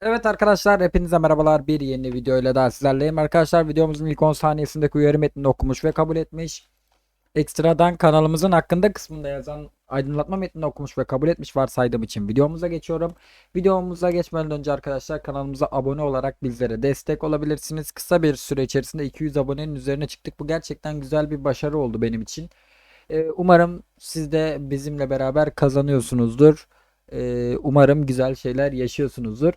Evet arkadaşlar hepinize merhabalar. Bir yeni videoyla daha sizlerleyim. Arkadaşlar videomuzun ilk 10 saniyesindeki uyarı metnini okumuş ve kabul etmiş. Ekstradan kanalımızın hakkında kısmında yazan aydınlatma metnini okumuş ve kabul etmiş varsaydığım için videomuza geçiyorum. Videomuza geçmeden önce arkadaşlar kanalımıza abone olarak bizlere destek olabilirsiniz. Kısa bir süre içerisinde 200 abonenin üzerine çıktık. Bu gerçekten güzel bir başarı oldu benim için. Ee, umarım siz de bizimle beraber kazanıyorsunuzdur. Ee, umarım güzel şeyler yaşıyorsunuzdur.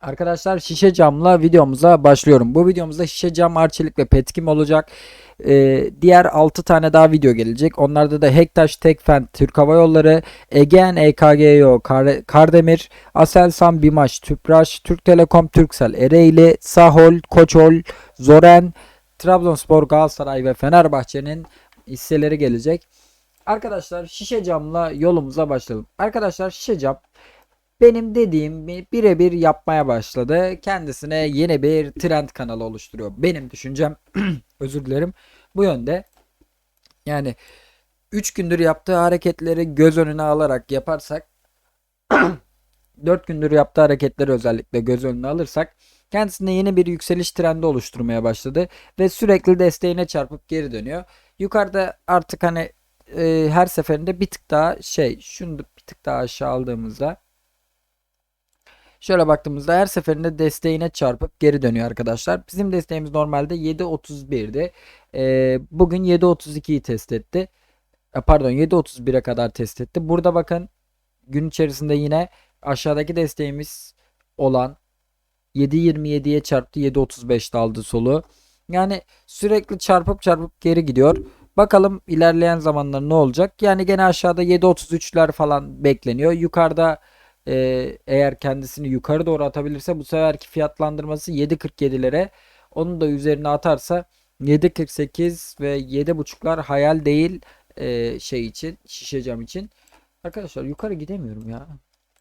Arkadaşlar şişe camla videomuza başlıyorum. Bu videomuzda şişe cam, arçelik ve petkim olacak. Ee, diğer 6 tane daha video gelecek. Onlarda da Hektaş, Tekfen, Türk Hava Yolları, Egean, EKGO, Kar Kardemir, Aselsan, Bimaş, Tüpraş, Türk Telekom, Turkcell, Ereğli, Sahol, Koçol, Zoren, Trabzonspor, Galatasaray ve Fenerbahçe'nin hisseleri gelecek. Arkadaşlar şişe camla yolumuza başlayalım. Arkadaşlar şişe cam benim dediğimi birebir yapmaya başladı. Kendisine yeni bir trend kanalı oluşturuyor. Benim düşüncem özür dilerim bu yönde. Yani 3 gündür yaptığı hareketleri göz önüne alarak yaparsak 4 gündür yaptığı hareketleri özellikle göz önüne alırsak kendisine yeni bir yükseliş trendi oluşturmaya başladı ve sürekli desteğine çarpıp geri dönüyor. Yukarıda artık hani e, her seferinde bir tık daha şey şunu bir tık daha aşağı aldığımızda Şöyle baktığımızda her seferinde desteğine çarpıp geri dönüyor arkadaşlar. Bizim desteğimiz normalde 7.31'di. Ee, bugün 7.32'yi test etti. Pardon 7.31'e kadar test etti. Burada bakın gün içerisinde yine aşağıdaki desteğimiz olan 7.27'ye çarptı. 7.35'te aldı solu. Yani sürekli çarpıp çarpıp geri gidiyor. Bakalım ilerleyen zamanlar ne olacak? Yani gene aşağıda 7.33'ler falan bekleniyor. Yukarıda ee, eğer kendisini yukarı doğru atabilirse bu seferki fiyatlandırması 7.47'lere onu da üzerine atarsa 7.48 ve 7.5'lar hayal değil ee, şey için şişe cam için. Arkadaşlar yukarı gidemiyorum ya.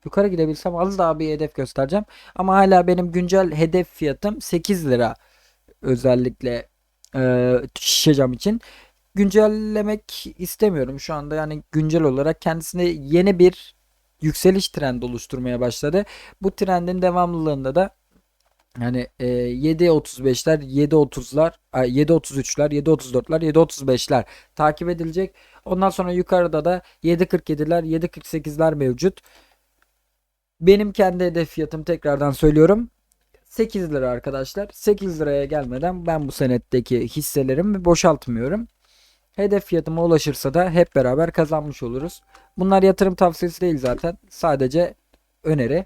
Yukarı gidebilsem az daha bir hedef göstereceğim. Ama hala benim güncel hedef fiyatım 8 lira. Özellikle e, şişe için. Güncellemek istemiyorum şu anda. Yani güncel olarak kendisine yeni bir yükseliş trendi oluşturmaya başladı. Bu trendin devamlılığında da yani e, 7.35'ler, 7.30'lar, 7.33'ler, 7.34'ler, 7.35'ler takip edilecek. Ondan sonra yukarıda da 7.47'ler, 7.48'ler mevcut. Benim kendi hedef fiyatım tekrardan söylüyorum. 8 lira arkadaşlar. 8 liraya gelmeden ben bu senetteki hisselerimi boşaltmıyorum. Hedef fiyatıma ulaşırsa da hep beraber kazanmış oluruz. Bunlar yatırım tavsiyesi değil zaten. Sadece öneri.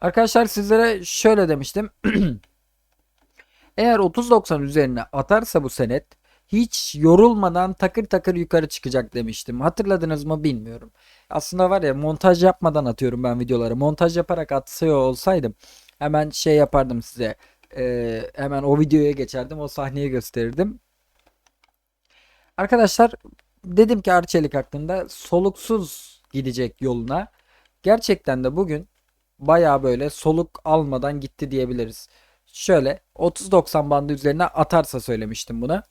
Arkadaşlar sizlere şöyle demiştim. Eğer 30.90 üzerine atarsa bu senet hiç yorulmadan takır takır yukarı çıkacak demiştim. Hatırladınız mı bilmiyorum. Aslında var ya montaj yapmadan atıyorum ben videoları. Montaj yaparak atsıyor olsaydım hemen şey yapardım size. Ee, hemen o videoya geçerdim. O sahneyi gösterirdim. Arkadaşlar dedim ki Arçelik hakkında soluksuz gidecek yoluna. Gerçekten de bugün baya böyle soluk almadan gitti diyebiliriz. Şöyle 30-90 bandı üzerine atarsa söylemiştim bunu.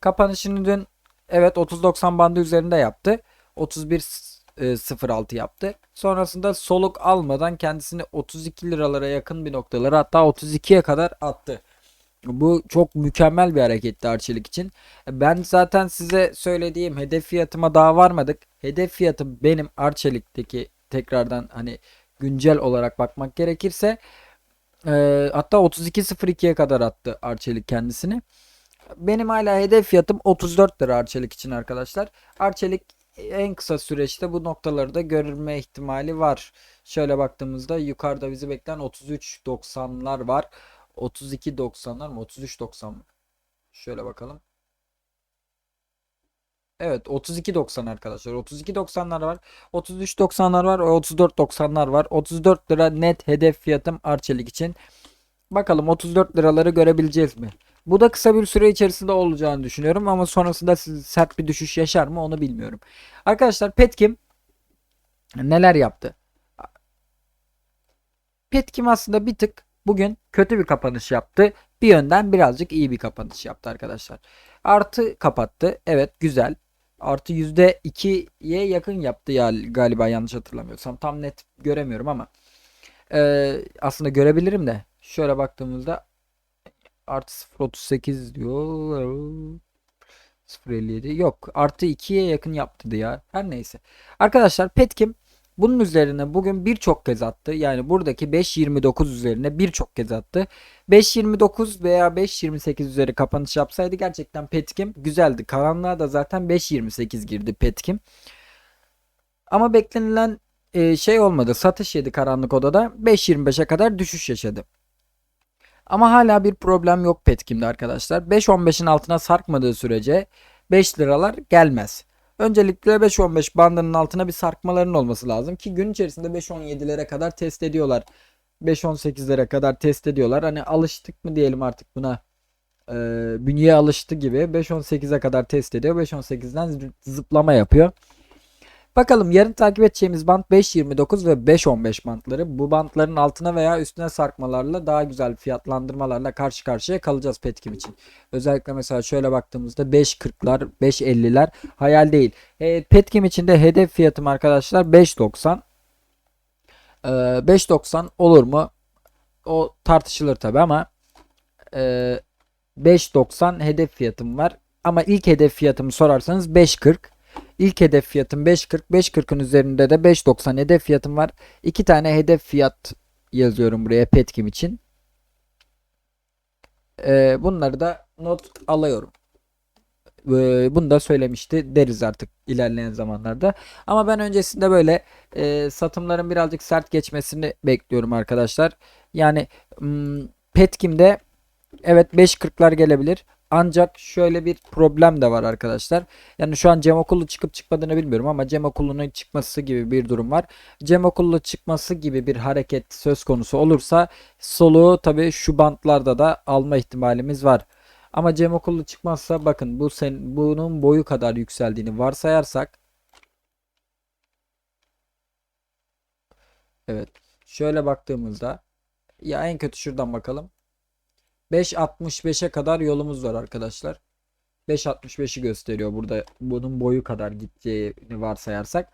Kapanışını dün evet 30-90 bandı üzerinde yaptı. 31.06 yaptı. Sonrasında soluk almadan kendisini 32 liralara yakın bir noktalara hatta 32'ye kadar attı. Bu çok mükemmel bir hareketti Arçelik için. Ben zaten size söylediğim hedef fiyatıma daha varmadık. Hedef fiyatım benim Arçelik'teki tekrardan hani güncel olarak bakmak gerekirse e, hatta 32.02'ye kadar attı Arçelik kendisini. Benim hala hedef fiyatım 34 lira Arçelik için arkadaşlar. Arçelik en kısa süreçte bu noktaları da görülme ihtimali var. Şöyle baktığımızda yukarıda bizi bekleyen 33.90'lar var. 32.90'lar mı? 33.90 mı? Şöyle bakalım. Evet 32.90 arkadaşlar. 32.90'lar var. 33.90'lar var. 34.90'lar var. 34 lira net hedef fiyatım Arçelik için. Bakalım 34 liraları görebileceğiz mi? Bu da kısa bir süre içerisinde olacağını düşünüyorum ama sonrasında sert bir düşüş yaşar mı onu bilmiyorum. Arkadaşlar Petkim neler yaptı? Petkim aslında bir tık bugün kötü bir kapanış yaptı. Bir yönden birazcık iyi bir kapanış yaptı arkadaşlar. Artı kapattı. Evet güzel. Artı %2'ye yakın yaptı ya galiba yanlış hatırlamıyorsam. Tam net göremiyorum ama. Ee, aslında görebilirim de. Şöyle baktığımızda artı 0.38 diyor. 0.57 yok artı 2'ye yakın yaptı ya. Her neyse. Arkadaşlar Petkim bunun üzerine bugün birçok kez attı. Yani buradaki 5.29 üzerine birçok kez attı. 5.29 veya 5.28 üzeri kapanış yapsaydı gerçekten Petkim güzeldi. Karanlığa da zaten 5.28 girdi Petkim. Ama beklenilen e, şey olmadı. Satış yedi karanlık odada. 5.25'e kadar düşüş yaşadı. Ama hala bir problem yok Petkim'de arkadaşlar. 5.15'in altına sarkmadığı sürece 5 liralar gelmez. Öncelikle 5.15 bandının altına bir sarkmaların olması lazım ki gün içerisinde 5.17'lere kadar test ediyorlar. 5.18'lere kadar test ediyorlar. Hani alıştık mı diyelim artık buna. Ee, bünye alıştı gibi 5.18'e kadar test ediyor. 5.18'den zıplama yapıyor. Bakalım yarın takip edeceğimiz bant 5.29 ve 5.15 bantları. Bu bantların altına veya üstüne sarkmalarla daha güzel fiyatlandırmalarla karşı karşıya kalacağız Petkim için. Özellikle mesela şöyle baktığımızda 5.40'lar, 5.50'ler hayal değil. E, Petkim için de hedef fiyatım arkadaşlar 5.90. E, 5.90 olur mu? O tartışılır tabi ama e, 5.90 hedef fiyatım var. Ama ilk hedef fiyatımı sorarsanız 5.40. İlk hedef fiyatım 5.40. 5.40'ın üzerinde de 5.90 hedef fiyatım var. İki tane hedef fiyat yazıyorum buraya Petkim için. Ee, bunları da not alıyorum. Ee, bunu da söylemişti deriz artık ilerleyen zamanlarda. Ama ben öncesinde böyle e, satımların birazcık sert geçmesini bekliyorum arkadaşlar. Yani hmm, Petkim'de evet 5.40'lar gelebilir. Ancak şöyle bir problem de var arkadaşlar. Yani şu an Cem Okullu çıkıp çıkmadığını bilmiyorum ama Cem Okullu'nun çıkması gibi bir durum var. Cem Okullu çıkması gibi bir hareket söz konusu olursa soluğu tabii şu bantlarda da alma ihtimalimiz var. Ama Cem Okullu çıkmazsa bakın bu sen bunun boyu kadar yükseldiğini varsayarsak Evet. Şöyle baktığımızda ya en kötü şuradan bakalım. 5.65'e kadar yolumuz var arkadaşlar. 5.65'i gösteriyor burada bunun boyu kadar gideceğini varsayarsak.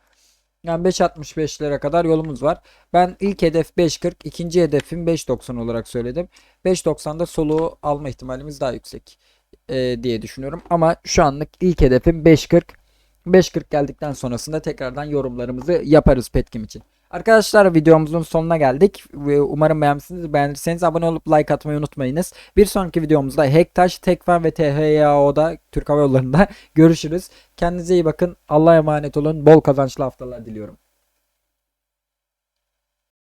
Yani 5.65'lere kadar yolumuz var. Ben ilk hedef 5.40, ikinci hedefim 5.90 olarak söyledim. 5.90'da soluğu alma ihtimalimiz daha yüksek e, diye düşünüyorum. Ama şu anlık ilk hedefim 5.40. 5.40 geldikten sonrasında tekrardan yorumlarımızı yaparız Petkim için. Arkadaşlar videomuzun sonuna geldik. Umarım beğenmişsiniz. Beğenirseniz abone olup like atmayı unutmayınız. Bir sonraki videomuzda Hektaş, Tekfen ve THYAO'da Türk Hava Yolları'nda görüşürüz. Kendinize iyi bakın. Allah'a emanet olun. Bol kazançlı haftalar diliyorum.